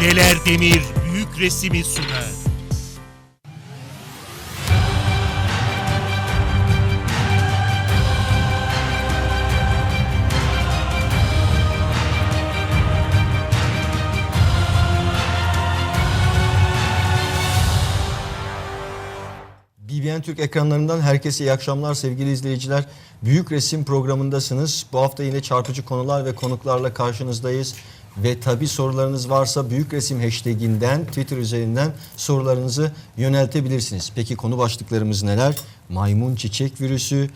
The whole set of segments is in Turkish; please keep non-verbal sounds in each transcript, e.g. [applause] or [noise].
Deler Demir büyük resimi sunar. BBN Türk ekranlarından herkese iyi akşamlar sevgili izleyiciler. Büyük Resim programındasınız. Bu hafta yine çarpıcı konular ve konuklarla karşınızdayız. Ve tabi sorularınız varsa Büyük Resim hashtaginden Twitter üzerinden sorularınızı yöneltebilirsiniz. Peki konu başlıklarımız neler? Maymun çiçek virüsü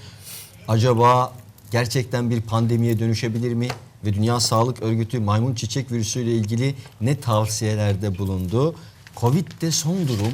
acaba gerçekten bir pandemiye dönüşebilir mi? Ve Dünya Sağlık Örgütü maymun çiçek virüsüyle ilgili ne tavsiyelerde bulundu? Covid'de son durum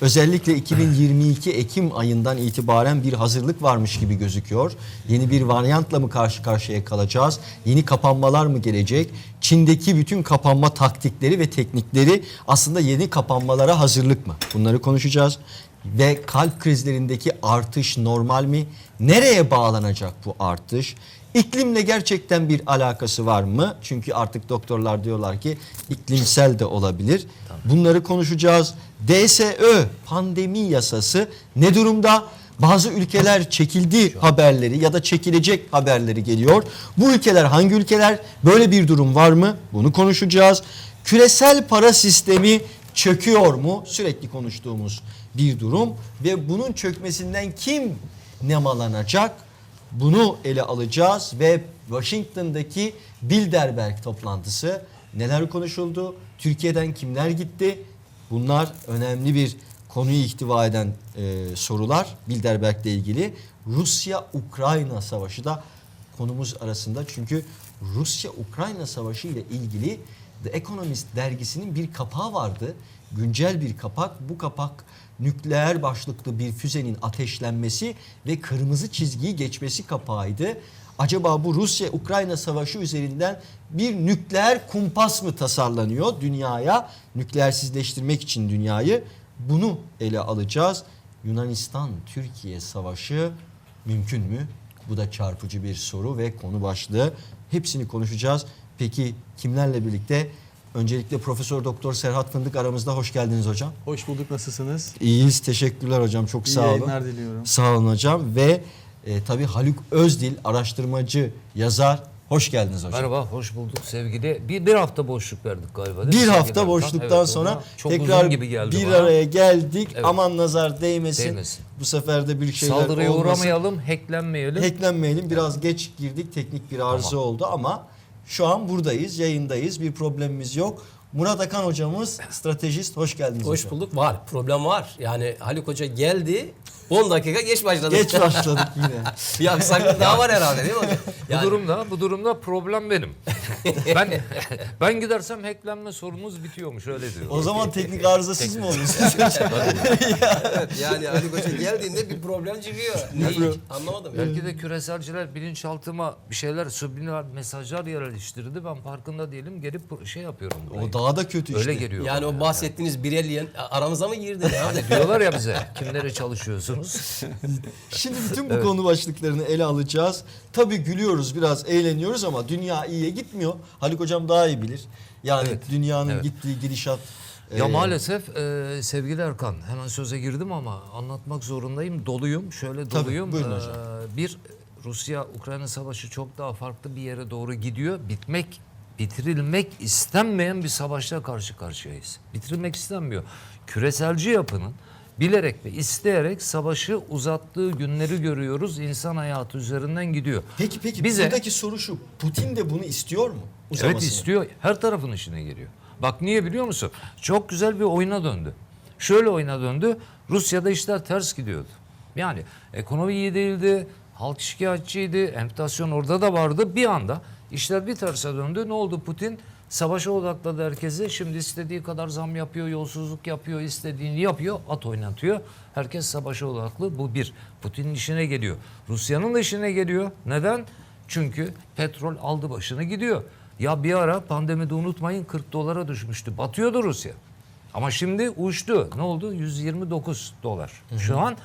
Özellikle 2022 Ekim ayından itibaren bir hazırlık varmış gibi gözüküyor. Yeni bir varyantla mı karşı karşıya kalacağız? Yeni kapanmalar mı gelecek? Çin'deki bütün kapanma taktikleri ve teknikleri aslında yeni kapanmalara hazırlık mı? Bunları konuşacağız. Ve kalp krizlerindeki artış normal mi? Nereye bağlanacak bu artış? İklimle gerçekten bir alakası var mı? Çünkü artık doktorlar diyorlar ki iklimsel de olabilir. Bunları konuşacağız. DSÖ pandemi yasası ne durumda? Bazı ülkeler çekildi haberleri ya da çekilecek haberleri geliyor. Bu ülkeler hangi ülkeler? Böyle bir durum var mı? Bunu konuşacağız. Küresel para sistemi çöküyor mu? Sürekli konuştuğumuz bir durum ve bunun çökmesinden kim nemalanacak? Bunu ele alacağız ve Washington'daki Bilderberg toplantısı neler konuşuldu? Türkiye'den kimler gitti? Bunlar önemli bir konuyu ihtiva eden e, sorular Bilderberg'le ilgili. Rusya-Ukrayna savaşı da konumuz arasında çünkü Rusya-Ukrayna savaşı ile ilgili The Economist dergisinin bir kapağı vardı. Güncel bir kapak. Bu kapak nükleer başlıklı bir füzenin ateşlenmesi ve kırmızı çizgiyi geçmesi kapağıydı. Acaba bu Rusya-Ukrayna savaşı üzerinden bir nükleer kumpas mı tasarlanıyor dünyaya? Nükleersizleştirmek için dünyayı. Bunu ele alacağız. Yunanistan-Türkiye savaşı mümkün mü? Bu da çarpıcı bir soru ve konu başlığı. Hepsini konuşacağız. Peki kimlerle birlikte? Öncelikle Profesör Doktor Serhat Fındık aramızda. Hoş geldiniz hocam. Hoş bulduk. Nasılsınız? İyiyiz. Teşekkürler hocam. Çok İyi sağ olun. yayınlar diliyorum. Sağ olun hocam ve e, tabii Haluk Özdil araştırmacı, yazar. Hoş geldiniz hocam. Merhaba, hoş bulduk sevgili. Bir, bir hafta boşluk verdik galiba değil mi Bir sevgili hafta Erkan? boşluktan Evet, sonra ona çok tekrar uzun gibi geldi bir bana. araya geldik. Evet. Aman nazar değmesin. Değmesin. Bu sefer de bir şeyler Saldırıya olmasın. uğramayalım, hacklenmeyelim. Hacklenmeyelim. Biraz geç girdik. Teknik bir arıza Tamam. oldu ama şu an buradayız, yayındayız. Bir problemimiz yok. Murat Akan hocamız stratejist. Hoş geldiniz Hoş hocam. bulduk. Var. Problem var. Yani Haluk Hoca geldi. 10 dakika geç başladı. Geç başladık yine. [laughs] bir aksaklık daha var herhalde değil mi hocam? Bu durumda, bu durumda problem benim. [laughs] ben ben gidersem hacklenme sorunumuz bitiyormuş öyle diyor. O zaman teknik arıza siz mi oluyorsunuz? [laughs] [laughs] evet, yani Haluk Hoca geldiğinde bir problem çıkıyor. Ne? Anlamadım. ya. Belki de küreselciler bilinçaltıma bir şeyler subliminal mesajlar yerleştirdi. Ben farkında değilim. Gelip şey yapıyorum. burayı. o daha da kötü işte. Öyle geliyor. Yani o bahsettiğiniz Birelliyen aramıza mı girdi? Yaptı? Diyorlar ya bize kimlere çalışıyorsunuz? Şimdi bütün bu konu başlıklarını ele alacağız. Tabii gülüyoruz biraz eğleniyoruz ama dünya iyiye gitmiyor. Haluk hocam daha iyi bilir. Yani Evet, dünyanın evet. gittiği gidişat. Ya e, maalesef e, sevgili Erkan hemen söze girdim ama anlatmak zorundayım. Doluyum. Şöyle Tabii, doluyum. buyurun E, hocam. bir Rusya-Ukrayna savaşı çok daha farklı bir yere doğru gidiyor. Bitmek, bitirilmek istenmeyen bir savaşla karşı karşıyayız. Bitirilmek istenmiyor. Küreselci yapının bilerek ve isteyerek savaşı uzattığı günleri görüyoruz. İnsan hayatı üzerinden gidiyor. Peki peki Bize- buradaki soru şu. Putin de bunu istiyor mu? Evet Uzamasını. istiyor. Her tarafın işine geliyor. Bak niye biliyor musun? Çok güzel bir oyuna döndü. Şöyle oyuna döndü. Rusya'da işler ters gidiyordu. Yani ekonomi iyi değildi. Halk şikayetçiydi. Enflasyon orada da vardı. Bir anda işler bir terse döndü. Ne oldu Putin? Savaşa odakladı herkesi. Şimdi istediği kadar zam yapıyor, yolsuzluk yapıyor, istediğini yapıyor, at oynatıyor. Herkes savaşa odaklı. Bu bir. Putin'in işine geliyor. Rusya'nın da işine geliyor. Neden? Çünkü petrol aldı başını gidiyor. Ya bir ara pandemide unutmayın 40 dolara düşmüştü. Batıyordu Rusya. Ama şimdi uçtu. Ne oldu? 129 dolar. Şu an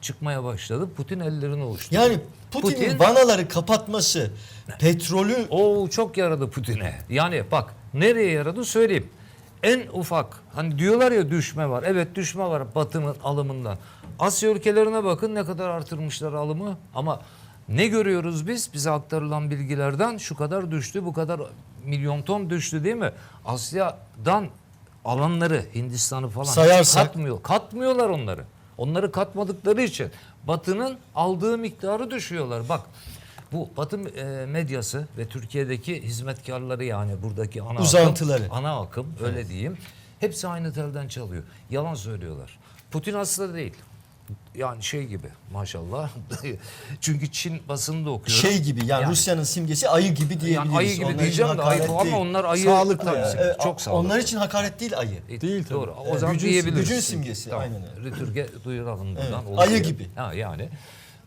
çıkmaya başladı. Putin ellerini uçtu. Yani Putin'in vanaları kapatması petrolü O çok yaradı Putin'e. Yani bak nereye yaradı söyleyeyim. En ufak hani diyorlar ya düşme var. Evet düşme var batının alımından. Asya ülkelerine bakın ne kadar artırmışlar alımı ama ne görüyoruz biz? Bize aktarılan bilgilerden şu kadar düştü, bu kadar milyon ton düştü değil mi? Asya'dan alanları Hindistan'ı falan Sayarsak- katmıyor. Katmıyorlar onları. Onları katmadıkları için Batı'nın aldığı miktarı düşüyorlar. Bak bu Batı e, medyası ve Türkiye'deki hizmetkarları yani buradaki ana Uzantıları. akım, ana akım öyle diyeyim. Hepsi aynı telden çalıyor. Yalan söylüyorlar. Putin hasta değil. Yani şey gibi maşallah. [laughs] Çünkü Çin basını da okuyorum. Şey gibi yani, Rusya'nın simgesi ayı gibi diyebiliriz. Yani ayı gibi Onlar diyeceğim de ayı ama onlar ayı Sağlıklı tabii, yani. Ee, çok sağlıklı. Onlar için hakaret değil ayı. E, Değil tabii. Doğru. O Evet, zaman gücün- diyebiliriz. gücün simgesi, aynen öyle. Rütürge duyuralım buradan. Evet, ayı gibi. Ha, yani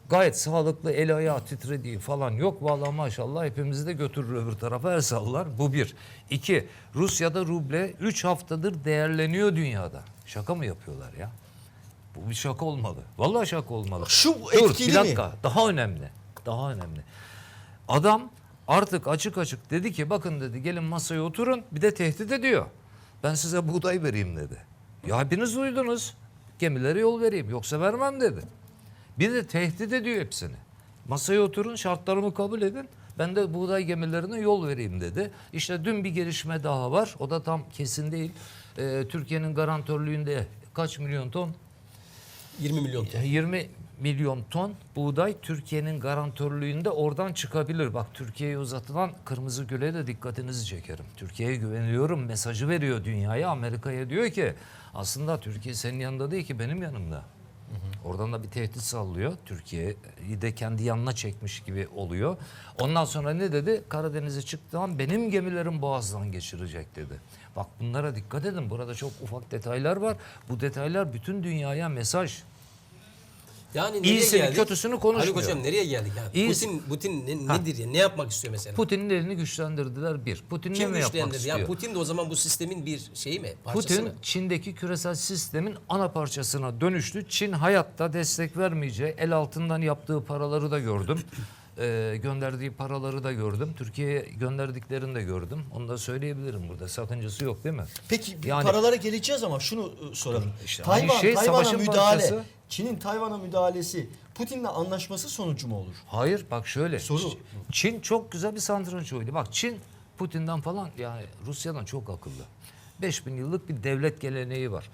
gayet sağlıklı el ayağı titrediği falan yok. Vallahi maşallah hepimizi de götürür öbür tarafa el sallar. Bu bir. İki, Rusya'da ruble 3 haftadır değerleniyor dünyada. Şaka mı yapıyorlar ya? Bu bir şaka olmalı. Vallahi şaka olmalı. Şu Dur etkili bir mi? dakika. Daha önemli. Daha önemli. Adam artık açık açık dedi ki bakın dedi gelin masaya oturun bir de tehdit ediyor. Ben size buğday vereyim dedi. Ya hepiniz duydunuz. Gemilere yol vereyim yoksa vermem dedi. Bir de tehdit ediyor hepsini. Masaya oturun şartlarımı kabul edin. Ben de buğday gemilerine yol vereyim dedi. İşte dün bir gelişme daha var. O da tam kesin değil. Ee, Türkiye'nin garantörlüğünde kaç milyon ton? 20 milyon ton. 20 milyon ton buğday Türkiye'nin garantörlüğünde oradan çıkabilir. Bak Türkiye'ye uzatılan Kırmızı Gül'e de dikkatinizi çekerim. Türkiye'ye güveniyorum mesajı veriyor dünyaya. Amerika'ya diyor ki aslında Türkiye senin yanında değil ki benim yanımda. Oradan da bir tehdit sallıyor. Türkiye'yi de kendi yanına çekmiş gibi oluyor. Ondan sonra ne dedi? Karadeniz'e çıktığı benim gemilerim boğazdan geçirecek dedi. Bak bunlara dikkat edin. Burada çok ufak detaylar var. Bu detaylar bütün dünyaya mesaj. Yani nereye İyisini, geldik? kötüsünü konuşmuyor. Haluk Hocam nereye geldik? Yani İyisi- Putin, Putin ne- nedir ya? Ne yapmak istiyor mesela? Putin'in elini güçlendirdiler bir. Putin Kim ne mi yapmak güçlendirdi? istiyor? Yani Putin de o zaman bu sistemin bir şeyi mi? Parçası Putin mı? Çin'deki küresel sistemin ana parçasına dönüştü. Çin hayatta destek vermeyeceği el altından yaptığı paraları da gördüm. Ee, gönderdiği paraları da gördüm. Türkiye'ye gönderdiklerini de gördüm. Onu da söyleyebilirim burada. Sakıncası yok değil mi? Peki Yani- paralara geleceğiz ama şunu e, soralım. İşte Tayvan, aynı şey, Tayvan'a savaşın müdahale, parçası. Çin'in Tayvan'a müdahalesi Putin'le anlaşması sonucu mu olur? Hayır bak şöyle. Soru. Ç- Çin çok güzel bir satranç oyunu. Bak Çin Putin'den falan yani Rusya'dan çok akıllı. 5000 yıllık bir devlet geleneği var.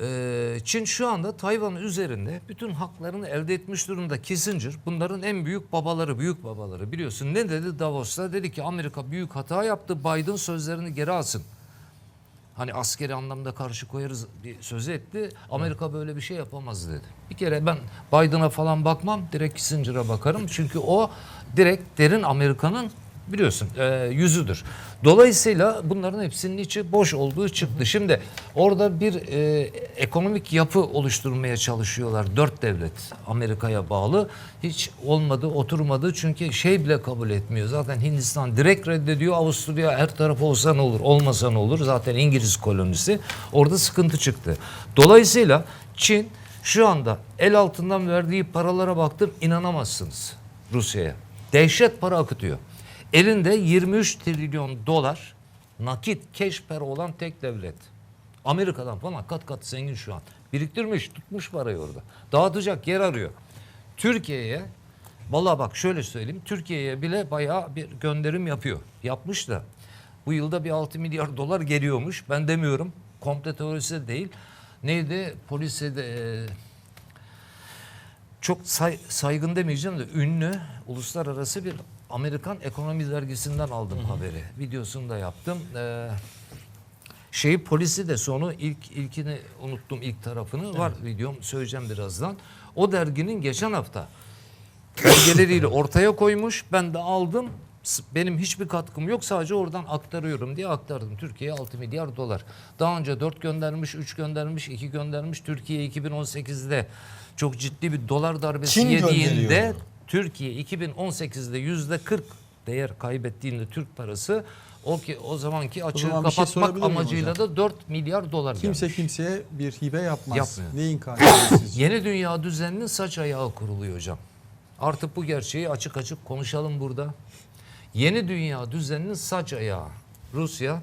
Ee, Çin şu anda Tayvan üzerinde bütün haklarını elde etmiş durumda. Kissinger bunların en büyük babaları, büyük babaları biliyorsun. Ne dedi Davos'ta? Dedi ki Amerika büyük hata yaptı. Biden sözlerini geri alsın. Hani askeri anlamda karşı koyarız bir sözü etti. Amerika böyle bir şey yapamaz dedi. Bir kere ben Biden'a falan bakmam. Direkt Kissinger'a bakarım. Çünkü o direkt derin Amerika'nın biliyorsun e, yüzüdür. Dolayısıyla bunların hepsinin içi boş olduğu çıktı. Şimdi orada bir e, ekonomik yapı oluşturmaya çalışıyorlar. Dört devlet Amerika'ya bağlı. Hiç olmadı, oturmadı. Çünkü şey bile kabul etmiyor. Zaten Hindistan direkt reddediyor. Avusturya her taraf olsa ne olur, olmasa ne olur. Zaten İngiliz kolonisi. Orada sıkıntı çıktı. Dolayısıyla Çin şu anda el altından verdiği paralara baktım inanamazsınız Rusya'ya. Dehşet para akıtıyor. Elinde 23 trilyon dolar nakit cash para olan tek devlet. Amerika'dan falan kat kat zengin şu an. Biriktirmiş, tutmuş parayı orada. Dağıtacak yer arıyor. Türkiye'ye Vallahi bak şöyle söyleyeyim. Türkiye'ye bile bayağı bir gönderim yapıyor. Yapmış da bu yılda bir 6 milyar dolar geliyormuş. Ben demiyorum. Komple teorisi de değil. Neydi? Polise de e, çok say- saygın demeyeceğim de ünlü uluslararası bir Amerikan ekonomi dergisinden aldım haberi. Videosunu da yaptım. Ee, şeyi polisi de sonu ilk ilkini unuttum ilk tarafını var videom söyleyeceğim birazdan. O derginin geçen hafta belgeleriyle [laughs] ortaya koymuş. Ben de aldım. Benim hiçbir katkım yok. Sadece oradan aktarıyorum diye aktardım. Türkiye'ye 6 milyar dolar. Daha önce 4 göndermiş, 3 göndermiş, 2 göndermiş. Türkiye 2018'de çok ciddi bir dolar darbesi Çin yediğinde. Türkiye 2018'de yüzde 40 değer kaybettiğinde Türk parası o ki o zamanki açığı zaman bir şey kapatmak miyim amacıyla da 4 milyar dolar Kimse gelmiş. kimseye bir hibe yapmaz. Yapmıyor. Neyin karşılığı? [laughs] Yeni dünya düzeninin saç ayağı kuruluyor hocam. Artık bu gerçeği açık açık konuşalım burada. Yeni dünya düzeninin saç ayağı. Rusya,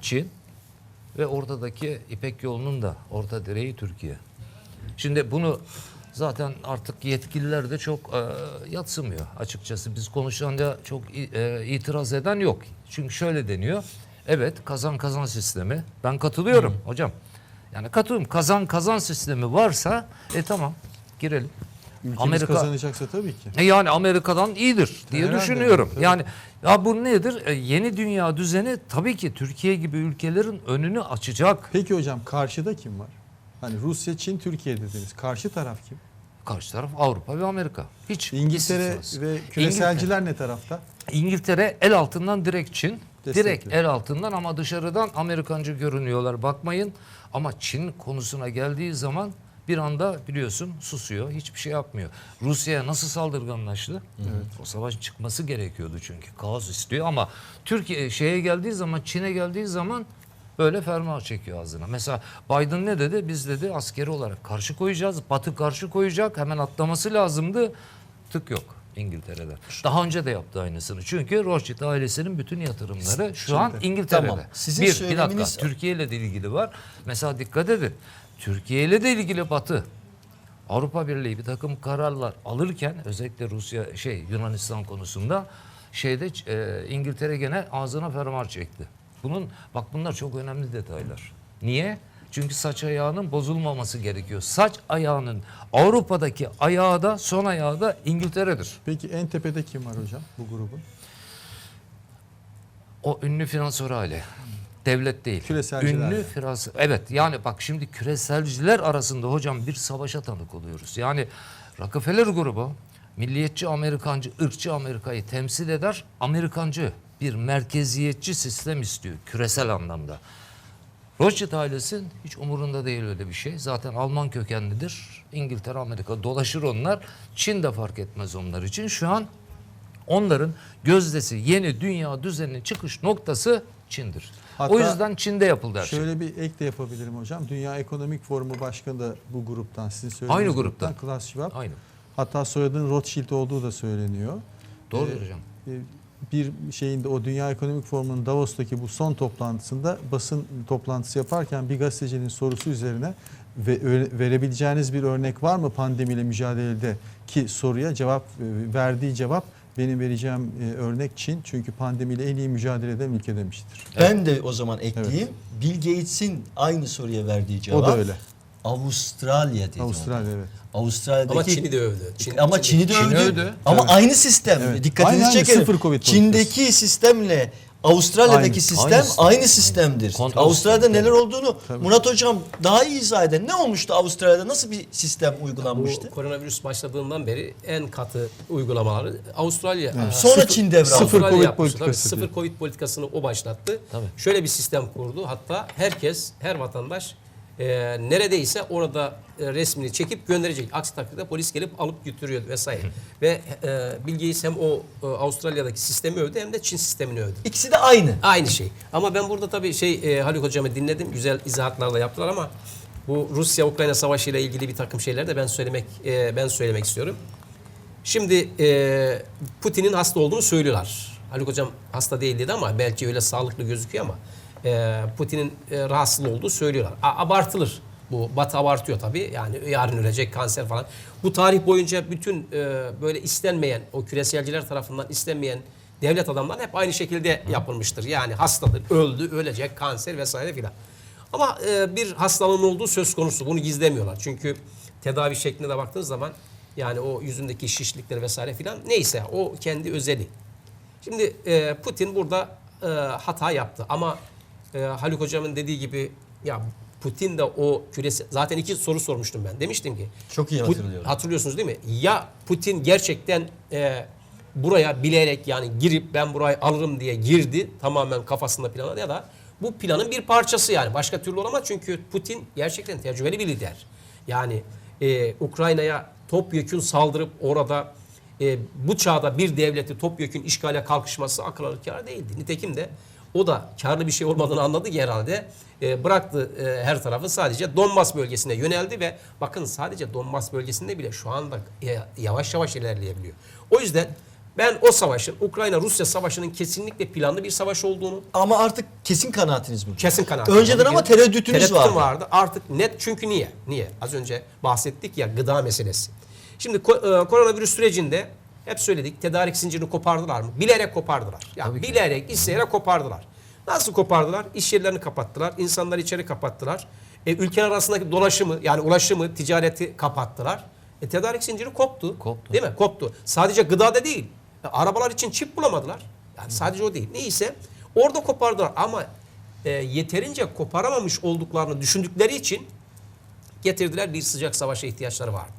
Çin, ve ortadaki İpek yolunun da orta direği Türkiye. Şimdi bunu zaten artık yetkililer de çok e, yatsımıyor açıkçası. Biz konuşunca çok e, itiraz eden yok. Çünkü şöyle deniyor. Evet kazan kazan sistemi. Ben katılıyorum hocam. Yani katılıyorum. Kazan kazan sistemi varsa e tamam girelim. Ülkemiz kazanacaksa tabii ki. E Yani Amerika'dan iyidir diye Herhalde, düşünüyorum. tabii. Yani ya bu nedir? E, yeni dünya düzeni tabii ki Türkiye gibi ülkelerin önünü açacak. Peki hocam karşıda kim var? Hani Rusya, Çin, Türkiye dediniz. Karşı taraf kim? Karşı taraf Avrupa ve Amerika. Hiç İngiltere ve küreselciler ne tarafta? İngiltere el altından direkt Çin. Destekliyor. Direkt el altından ama dışarıdan Amerikancı görünüyorlar. Bakmayın ama Çin konusuna geldiği zaman bir anda biliyorsun susuyor. Hiçbir şey yapmıyor. Rusya'ya nasıl saldırganlaştı? O savaş çıkması gerekiyordu çünkü. Kaos istiyor ama Türkiye şeye geldiği zaman Çin'e geldiği zaman böyle fermuar çekiyor ağzına. Mesela Biden ne dedi? Biz dedi askeri olarak karşı koyacağız. Batı karşı koyacak. Hemen atlaması lazımdı. Tık yok İngiltere'de. Daha önce de yaptı aynısını. Çünkü Rothschild ailesinin bütün yatırımları şu an İngiltere'de. Tamam. Sizin bir, bir dakika Türkiye ile de ilgili var. Mesela dikkat edin. Türkiye ile de ilgili Batı Avrupa Birliği bir takım kararlar alırken özellikle Rusya şey Yunanistan konusunda şeyde e, İngiltere gene ağzına fermuar çekti. Bunun bak bunlar çok önemli detaylar. Niye? Çünkü saç ayağının bozulmaması gerekiyor. Saç ayağının Avrupa'daki ayağı da son ayağı da İngiltere'dir. Peki en tepede kim var hocam bu grubun? O ünlü finansör aile. Devlet değil. Küreselciler Ünlü finans. Evet yani bak şimdi küreselciler arasında hocam bir savaşa tanık oluyoruz. Yani Rockefeller grubu milliyetçi Amerikancı, ırkçı Amerika'yı temsil eder. Amerikancı bir merkeziyetçi sistem istiyor küresel anlamda. Rothschild ailesi hiç umurunda değil öyle bir şey. Zaten Alman kökenlidir. İngiltere, Amerika dolaşır onlar. Çin de fark etmez onlar için. Şu an onların gözdesi yeni dünya düzeninin çıkış noktası Çin'dir. Hatta o yüzden Çin'de yapıldı her şey. Şöyle bir ek de yapabilirim hocam. Dünya Ekonomik Forumu Başkanı da bu gruptan. Sizin söylediğiniz Aynı gruptan. Klaus Schwab. Aynı. Hatta soyadının Rothschild olduğu da söyleniyor. Doğru Ee, hocam. e, bir şeyinde o Dünya Ekonomik Forumu'nun Davos'taki bu son toplantısında basın toplantısı yaparken bir gazetecinin sorusu üzerine ve verebileceğiniz bir örnek var mı pandemiyle mücadelede ki soruya cevap e, verdiği cevap benim vereceğim e, örnek Çin çünkü pandemiyle en iyi mücadele eden ülke demiştir. Ben de o zaman ekleyeyim. Bill Gates'in aynı soruya verdiği cevap. O da öyle. Avustralya dedi. Avustralya evet. Avustralya'daki Ama Çin'i de övdü. Çin, ama Çin'i de Çin'i övdü. övdü. Ama Evet. aynı sistem. Evet. Dikkatinizi Aynı, çekerim. sıfır Covid Çin'deki sistemle Avustralya'daki Aynı. sistem Aynı aynı, sistem. sistemdir. Kontrol Avustralya'da neler olduğunu Tabii. Murat hocam daha iyi izah eder. Ne olmuştu Avustralya'da? Nasıl bir sistem uygulanmıştı? Bu koronavirüs başladığından beri en katı uygulamaları Avustralya. Sonra Sıfır- Çin devraldı. sıfır Avustralya Covid yapmıştı. Tabii politikası sıfır. Covid politikasını o başlattı. Tabii. Şöyle bir sistem kurdu. Hatta herkes, her vatandaş e, neredeyse orada e, resmini çekip gönderecek. Aksi takdirde polis gelip alıp götürüyordu vesaire. Ve e, Bill Gates hem o e, Avustralya'daki sistemi övdü hem de Çin sistemini övdü. İkisi de aynı. Aynı şey. Ama ben burada tabii şey e, Haluk hocamı dinledim. Güzel izahatlarla yaptılar ama bu Rusya-Ukrayna savaşı ile ilgili bir takım şeyler de ben söylemek e, ben söylemek istiyorum. Şimdi e, Putin'in hasta olduğunu söylüyorlar. Haluk hocam hasta değil dedi ama belki öyle sağlıklı gözüküyor ama Putin'in e, rahatsız olduğu söylüyorlar. Abartılır. Bu Batı abartıyor tabii. Yani yarın ölecek kanser falan. Bu tarih boyunca bütün e, böyle istenmeyen o küreselciler tarafından istenmeyen devlet adamları hep aynı şekilde yapılmıştır. Yani hastadır, öldü, ölecek, kanser vesaire filan. Ama e, bir hastalığın olduğu söz konusu. Bunu gizlemiyorlar. Çünkü tedavi şekline de baktığınız zaman yani o yüzündeki şişlikler vesaire filan neyse o kendi özeli. Şimdi e, Putin burada e, hata yaptı ama e, Haluk hocamın dediği gibi ya Putin de o küresi zaten iki soru sormuştum ben. Demiştim ki Çok iyi Put- hatırlıyorum. Hatırlıyorsunuz değil mi? Ya Putin gerçekten e, buraya bilerek yani girip ben burayı alırım diye girdi tamamen kafasında plana ya da bu planın bir parçası yani başka türlü olamaz çünkü Putin gerçekten tecrübeli bir lider. Yani e, Ukrayna'ya topyekün saldırıp orada e, bu çağda bir devleti topyekün işgale kalkışması akıl alır kâr değildi. Nitekim de o da karlı bir şey olmadığını anladı ki herhalde e, bıraktı e, her tarafı sadece Donbas bölgesine yöneldi ve bakın sadece Donbas bölgesinde bile şu anda e, yavaş yavaş ilerleyebiliyor. O yüzden Ben o savaşın Ukrayna-Rusya savaşının kesinlikle planlı bir savaş olduğunu Ama artık kesin kanaatiniz bu. kesin kanaatim. Önceden ama tereddütünüz vardı. vardı. Artık net çünkü niye? Niye? Az önce bahsettik ya gıda meselesi. Şimdi ko- e, koronavirüs sürecinde hep söyledik tedarik zincirini kopardılar mı? Bilerek kopardılar. Yani bilerek, isteyerek kopardılar. Nasıl kopardılar? İş yerlerini kapattılar. insanları içeri kapattılar. E, ülkeler arasındaki dolaşımı yani ulaşımı, ticareti kapattılar. E, tedarik zinciri koptu. Koptu. Değil mi? Koptu. Sadece gıdada değil. E, arabalar için çip bulamadılar. Yani sadece o değil. Neyse orada kopardılar ama e, yeterince koparamamış olduklarını düşündükleri için getirdiler bir sıcak savaşa ihtiyaçları vardı.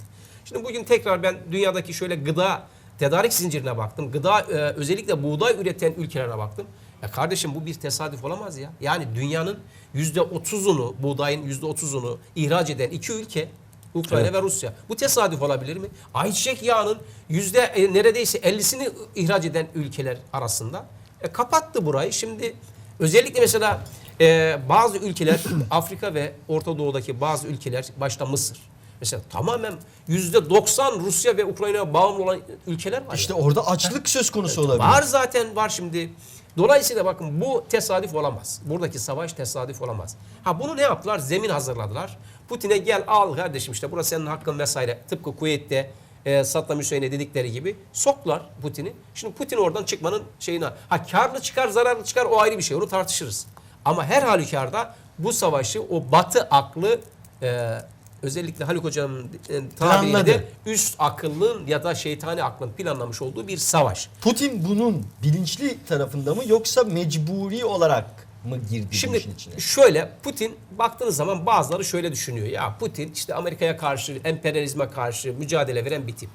Şimdi bugün tekrar ben dünyadaki şöyle gıda tedarik zincirine baktım. Gıda e, özellikle buğday üreten ülkelere baktım. Ya kardeşim bu bir tesadüf olamaz ya. Yani dünyanın yüzde otuzunu buğdayın yüzde otuzunu ihraç eden iki ülke Ukrayna ve Rusya. Bu tesadüf olabilir mi? Ayçiçek yağının yüzde e, neredeyse 50'sini ihraç eden ülkeler arasında. E, kapattı burayı. Şimdi özellikle mesela e, bazı ülkeler [coughs] Afrika ve Orta Doğu'daki bazı ülkeler başta Mısır. Mesela tamamen yüzde 90 Rusya ve Ukrayna'ya bağımlı olan ülkeler var. İşte yani. orada açlık söz konusu olabilir. Var zaten var şimdi. Dolayısıyla bakın bu tesadüf olamaz. Buradaki savaş tesadüf olamaz. Ha bunu ne yaptılar? Zemin hazırladılar. Putin'e gel al kardeşim işte burası senin hakkın vesaire. Tıpkı Kuveyt'te e, Saddam Hüseyin'e dedikleri gibi soktular Putin'i. Şimdi Putin oradan çıkmanın şeyine ha karlı çıkar zararlı çıkar o ayrı bir şey onu tartışırız. Ama her halükarda bu savaşı o batı aklı e, özellikle Haluk Hocam'ın e, tabiriyle de üst akıllın ya da şeytani aklın planlamış olduğu bir savaş. Putin bunun bilinçli tarafında mı yoksa mecburi olarak mı girdi Şimdi işin içine? şöyle Putin baktığınız zaman bazıları şöyle düşünüyor. Ya Putin işte Amerika'ya karşı, emperyalizme karşı mücadele veren bir tip.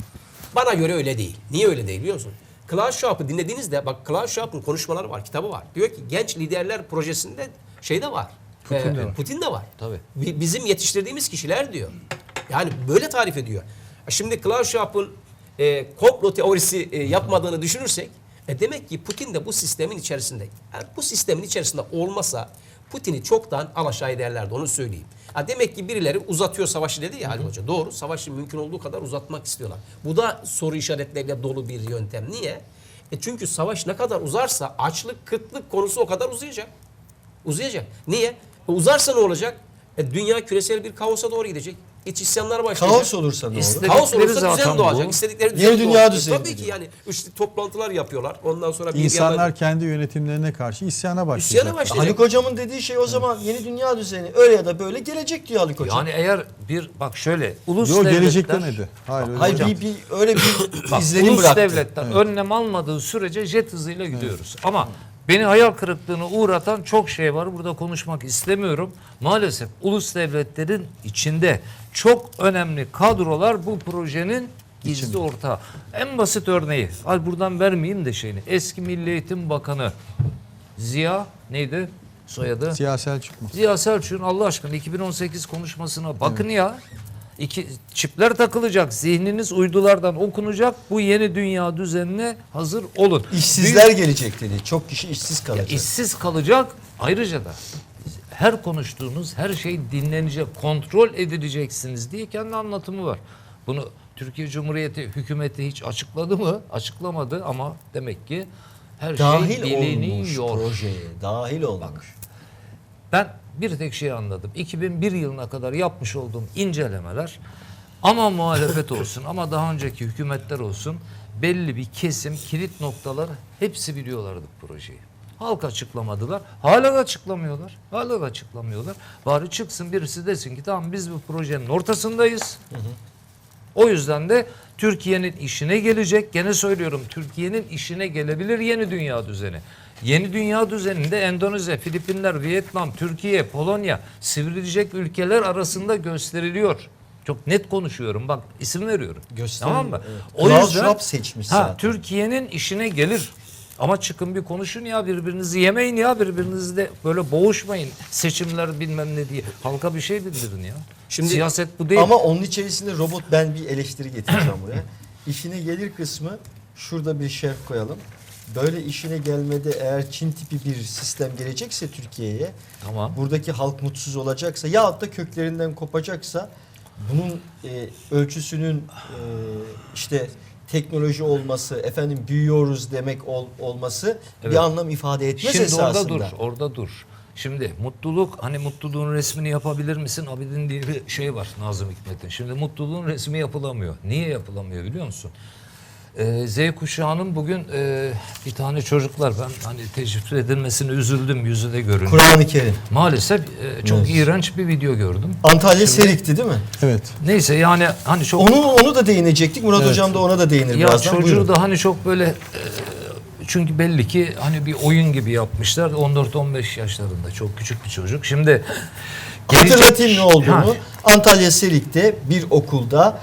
Bana göre öyle değil. Niye öyle değil biliyor musun? Klaus Schwab'ı dinlediğinizde bak Klaus Schwab'ın konuşmaları var, kitabı var. Diyor ki genç liderler projesinde şey de var. Putin de var. Putin de var. Tabii. Bi- Bizim yetiştirdiğimiz kişiler diyor. Yani böyle tarif ediyor. Şimdi Klaus Schwab'ın e, komplo teorisi e, yapmadığını düşünürsek e, demek ki Putin de bu sistemin içerisinde. Yani bu sistemin içerisinde olmasa Putin'i çoktan alaşağı ederlerdi onu söyleyeyim. Ha demek ki birileri uzatıyor savaşı dedi ya Ali Hoca. Doğru. Savaşı mümkün olduğu kadar uzatmak istiyorlar. Bu da soru işaretleriyle dolu bir yöntem. Niye? E çünkü savaş ne kadar uzarsa açlık, kıtlık konusu o kadar uzayacak. Uzayacak. Niye? E uzarsa ne olacak? E dünya küresel bir kaosa doğru gidecek. İç isyanlar başlayacak. Kaos olursa ne olur? Kaos olursa düzen doğacak. bu. İstedikleri düzen Yeni dünya doğacak. düzeni Tabii ki yani işte toplantılar yapıyorlar. Ondan sonra bir İnsanlar yandan- kendi yönetimlerine karşı isyana başlayacak. İsyana başlayacak. Haluk Hocam'ın dediği şey o zaman yeni dünya düzeni öyle ya da böyle gelecek diyor Haluk Hocam. Yani eğer bir bak şöyle ulus Yok devletler gelecek demedi. Hayır öyle Hayır bir, bir öyle bir [clears throat] Bak, izlenim ulus bıraktı. devletler önlem almadığı sürece jet hızıyla gidiyoruz. Ama beni hayal kırıklığına uğratan çok şey var. Burada konuşmak istemiyorum. Maalesef ulus devletlerin içinde çok önemli kadrolar bu projenin gizli ortağı. En basit örneği. Al buradan vermeyeyim de şeyini. Eski Milli Eğitim Bakanı Ziya neydi soyadı? Siyasel çıkma. Ziya Selçuk'un Allah aşkına 2018 konuşmasına bakın ya. İki, çipler takılacak. Zihniniz uydulardan okunacak. Bu yeni dünya düzenine hazır olun. İşsizler gelecek dedi. Çok kişi işsiz Ya kalacak. işsiz kalacak. Ayrıca da her konuştuğunuz her şey dinlenecek, kontrol edileceksiniz diye kendi anlatımı var. Bunu Türkiye Cumhuriyeti hükümeti hiç açıkladı mı? Açıklamadı ama demek ki her dahil şey olmuş biliniyor. projeye. Dahil olmuş. Ben bir tek şey anladım. 2001 yılına kadar yapmış olduğum incelemeler ama muhalefet [laughs] olsun ama daha önceki hükümetler olsun belli bir kesim kilit noktalar hepsi biliyorlardı projeyi. Halk açıklamadılar. Hala da açıklamıyorlar. Hala da açıklamıyorlar. Bari çıksın birisi desin ki tamam biz bu projenin ortasındayız. O yüzden de Türkiye'nin işine gelecek. Gene söylüyorum Türkiye'nin işine gelebilir yeni dünya düzeni. Yeni dünya düzeninde Endonezya, Filipinler, Vietnam, Türkiye, Polonya sivrilecek ülkeler arasında gösteriliyor. Çok net konuşuyorum. Bak isim veriyorum. Gösteriliyor, Tamam mı? evet. Klaus Schwab seçmiş ha, zaten. Türkiye'nin işine gelir. Ama çıkın bir konuşun ya birbirinizi yemeyin ya birbirinizi de böyle boğuşmayın. Seçimler bilmem ne diye. Halka bir şey bildirin ya. Şimdi- Siyaset bu değil. Ama onun içerisinde robot ben bir eleştiri getireceğim buraya. [clears throat] İşine gelir kısmı şurada bir şerh koyalım. Böyle işine gelmede eğer Çin tipi bir sistem gelecekse Türkiye'ye Tamam. buradaki halk mutsuz olacaksa yahut da köklerinden kopacaksa bunun e, ölçüsünün e, işte teknoloji olması, efendim büyüyoruz demek ol- olması Evet. bir anlam ifade etmez Şimdi esasında. orada dur, orada dur. Şimdi mutluluk, hani mutluluğun resmini yapabilir misin? Abidin diye bir şey var Nazım Hikmet'in. Şimdi mutluluğun resmi yapılamıyor. Niye yapılamıyor biliyor musun? Ee, Z kuşağının bugün e, bir tane çocuklar ben hani teşhir edilmesine üzüldüm yüzü de görünüyor. Kur'an-ı Kerim. Maalesef e, çok iğrenç bir video gördüm. Antalya Serik'ti değil mi? Evet. Neyse yani hani çok Onu onu da değinecektik. Murat Hocam da ona da değinir ya birazdan. çocuğu Buyurun. da hani çok böyle e, çünkü belli ki hani bir oyun gibi yapmışlar 14-15 yaşlarında çok küçük bir çocuk. Şimdi gelecek- Hatırlatayım ne olduğunu. Ha, Antalya Serik'te bir okulda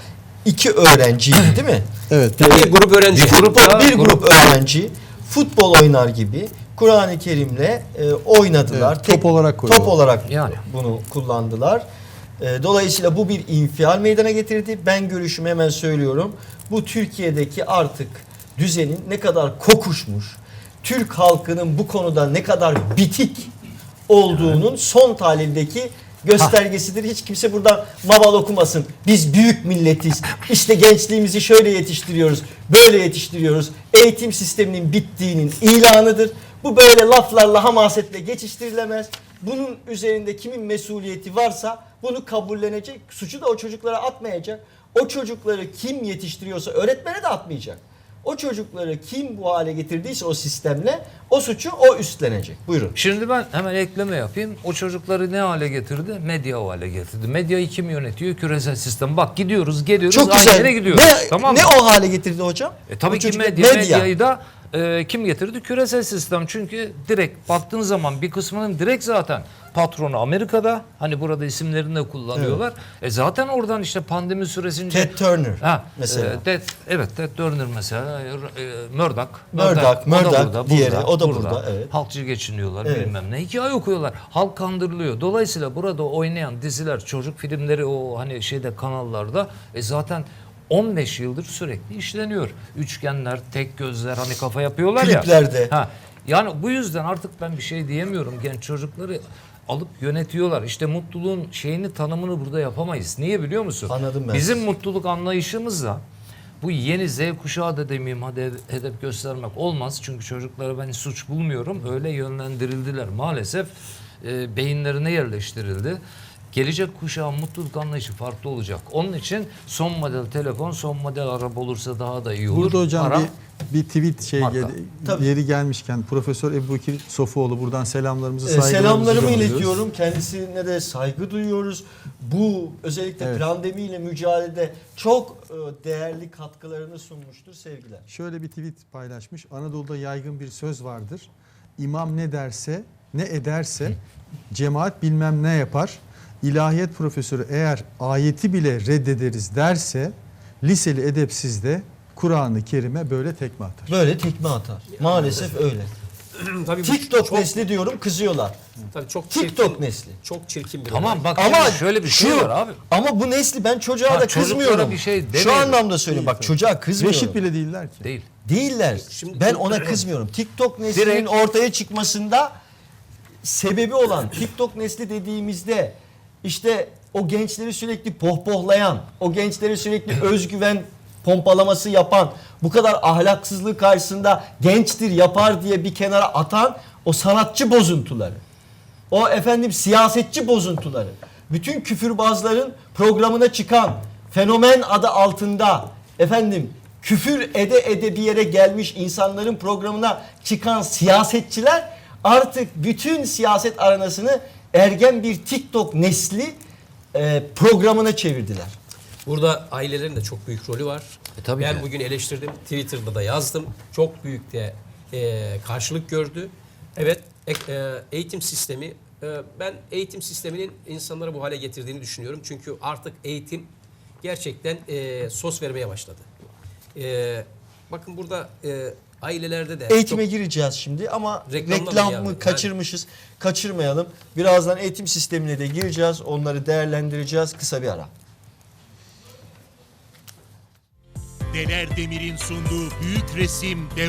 iki öğrenciydi değil mi? [clears throat] Evet. Bir grup öğrenci. Bir grup bir grup, öğrenci futbol oynar gibi Kur'an-ı Kerim'le e, oynadılar. Evet, top olarak top koyuyorlar. olarak Yani. bunu kullandılar. E, dolayısıyla bu bir infial meydana getirdi. Ben görüşümü hemen söylüyorum. Bu Türkiye'deki artık düzenin ne kadar kokuşmuş, Türk halkının bu konuda ne kadar bitik olduğunun son tahlildeki göstergesidir. Hiç kimse buradan maval okumasın. Biz büyük milletiz. İşte gençliğimizi şöyle yetiştiriyoruz, böyle yetiştiriyoruz. Eğitim sisteminin bittiğinin ilanıdır. Bu böyle laflarla, hamasetle geçiştirilemez. Bunun üzerinde kimin mesuliyeti varsa bunu kabullenecek. Suçu da o çocuklara atmayacak. O çocukları kim yetiştiriyorsa öğretmene de atmayacak. O çocukları kim bu hale getirdiyse o sistemle o suçu o üstlenecek. Buyurun. Şimdi ben hemen ekleme yapayım. O çocukları ne hale getirdi? Medya o hale getirdi. Medyayı kim yönetiyor? Küresel sistem. Bak gidiyoruz, geliyoruz, Çok aynı güzel. yere gidiyoruz. Ne, tamam ne mı? o hale getirdi hocam? E, tabii O ki çocuk- medya, medyayı da e, kim getirdi? Küresel sistem. Çünkü direkt baktığın zaman bir kısmının direkt zaten patronu Amerika'da. Hani burada isimlerini de kullanıyorlar. E zaten oradan işte pandemi süresince Ted Turner Ha, mesela. e, Ted, evet Ted Turner mesela, e, Murdoch. Murdoch, o da Murdoch, burada, diğeri, o da burada, evet. Halkçı geçiniyorlar Evet. bilmem ne. Hikaye okuyorlar. Halk kandırılıyor. Dolayısıyla burada oynayan diziler, çocuk filmleri o hani şeyde kanallarda e zaten 15 yıldır sürekli işleniyor. Üçgenler, tek gözler hani kafa yapıyorlar ya. Kliplerde. Ha. Yani bu yüzden artık ben bir şey diyemiyorum. Genç çocukları alıp yönetiyorlar. İşte mutluluğun şeyini tanımını burada yapamayız. Niye biliyor musun? Anladım ben Bizim mutluluk anlayışımızla bu yeni Z kuşağı da demeyeyim hadi hedef göstermek olmaz. Çünkü çocukları ben suç bulmuyorum. Öyle yönlendirildiler maalesef. E, beyinlerine yerleştirildi. Gelecek kuşağın mutluluk anlayışı farklı olacak. Onun için son model telefon, son model araba olursa daha da iyi olur. Burada hocam Para- bir, bir tweet şey gel- Tabii. yeri gelmişken Profesör Ebu Bekir Sofuoğlu buradan selamlarımızı Ee, saygılarımızı selamlarımı iletiyorum. Kendisine de saygı duyuyoruz. Bu özellikle Evet. pandemiyle mücadelede çok e, değerli katkılarını sunmuştur. Sevgiler. Şöyle bir tweet paylaşmış. Anadolu'da yaygın bir söz vardır. İmam ne derse, ne ederse cemaat bilmem ne yapar. İlahiyat profesörü eğer ayeti bile reddederiz derse liseli edepsiz de Kur'an-ı Kerim'e böyle tekme atar. Böyle tekme atar. Maalesef öyle. [clears throat] tabii bu TikTok çok, nesli diyorum kızıyorlar. tabii çok TikTok çirkin, nesli. çok çirkin bir Tamam olay. bak Ama şöyle bir şey şu, var abi. Ama bu nesli ben çocuğa Ha, da kızmıyorum. bir şey Şu anlamda söyleyeyim bak çocuğa kızmıyorum. Reşit bile değiller ki. Değil. Değiller. Şimdi- ben ona [clears throat] kızmıyorum. TikTok neslinin Direkt- ortaya çıkmasında sebebi olan TikTok nesli dediğimizde işte o gençleri sürekli pohpohlayan, o gençleri sürekli özgüven pompalaması yapan, bu kadar ahlaksızlığı karşısında gençtir yapar diye bir kenara atan o sanatçı bozuntuları. O efendim siyasetçi bozuntuları. Bütün küfürbazların programına çıkan fenomen adı altında efendim küfür ede ede bir yere gelmiş insanların programına çıkan siyasetçiler artık bütün siyaset aranasını ergen bir TikTok nesli e, programına çevirdiler. Burada ailelerin de çok büyük rolü var. E, tabii ben ki. bugün eleştirdim. Twitter'da da yazdım. Çok büyük de e, karşılık gördü. Evet ek- e, eğitim sistemi e, ben eğitim sisteminin insanları bu hale getirdiğini düşünüyorum. Çünkü artık eğitim gerçekten e, sos vermeye başladı. E, bakın burada e, ailelerde de Eğitime çok- gireceğiz şimdi ama Reklamla mı reklam yani? mı Yani- kaçırmışız? Kaçırmayalım. Birazdan eğitim sistemine de gireceğiz. Onları değerlendireceğiz. Kısa bir ara. Dener Demir'in sunduğu büyük resim devam